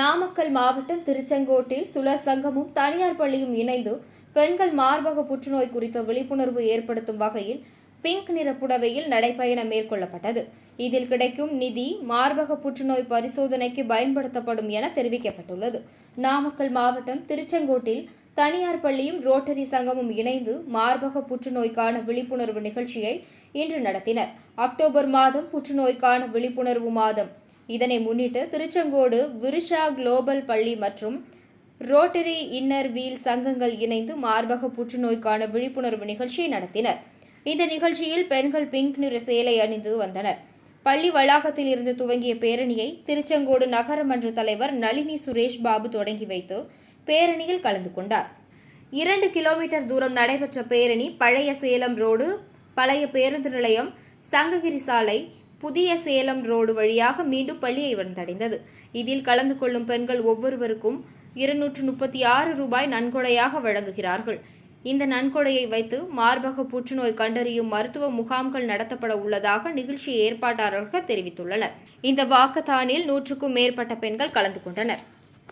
நாமக்கல் மாவட்டம் திருச்செங்கோட்டில் சுழற் சங்கமும் தனியார் பள்ளியும் இணைந்து பெண்கள் மார்பக புற்றுநோய் குறித்த விழிப்புணர்வு ஏற்படுத்தும் வகையில் பிங்க் நிற புடவையில் நடைபயணம் மேற்கொள்ளப்பட்டது. இதில் கிடைக்கும் நிதி மார்பக புற்றுநோய் பரிசோதனைக்கு பயன்படுத்தப்படும் என தெரிவிக்கப்பட்டுள்ளது. நாமக்கல் மாவட்டம் திருச்செங்கோட்டில் தனியார் பள்ளியும் ரோட்டரி சங்கமும் இணைந்து மார்பக புற்றுநோய்க்கான விழிப்புணர்வு நிகழ்ச்சியை இன்று நடத்தினர். அக்டோபர் மாதம் புற்றுநோய்க்கான விழிப்புணர்வு மாதம். இதனை முன்னிட்டு திருச்செங்கோடு விருஷா குளோபல் பள்ளி மற்றும் ரோட்டரி இன்னர் வீல் சங்கங்கள் இணைந்து மார்பக புற்றுநோய்க்கான விழிப்புணர்வு நிகழ்ச்சியை நடத்தினர். இந்த நிகழ்ச்சியில் பெண்கள் பிங்க் நிற சேலை அணிந்து வந்தனர். பள்ளி வளாகத்தில் இருந்து துவங்கிய பேரணியை திருச்செங்கோடு நகரமன்ற தலைவர் நளினி சுரேஷ் பாபு தொடங்கி வைத்து பேரணியில் கலந்து கொண்டார். இரண்டு கிலோமீட்டர் தூரம் நடைபெற்ற பேரணி பழைய சேலம் ரோடு பழைய பேருந்து நிலையம் சங்ககிரி சாலை புதிய சேலம் ரோடு வழியாக மீண்டும் பள்ளியை வந்தடைந்தது. இதில் கலந்து கொள்ளும் பெண்கள் ஒவ்வொருவருக்கும் இருநூற்று முப்பத்தி ஆறு ரூபாய் நன்கொடையாக வழங்குகிறார்கள். இந்த நன்கொடையை வைத்து மார்பக புற்றுநோய் கண்டறியும் மருத்துவ முகாம்கள் நடத்தப்பட உள்ளதாக நிகழ்ச்சி ஏற்பாட்டாளர்கள் தெரிவித்துள்ளனர். இந்த வாக்கத்தானில் நூற்றுக்கும் மேற்பட்ட பெண்கள் கலந்து கொண்டனர்.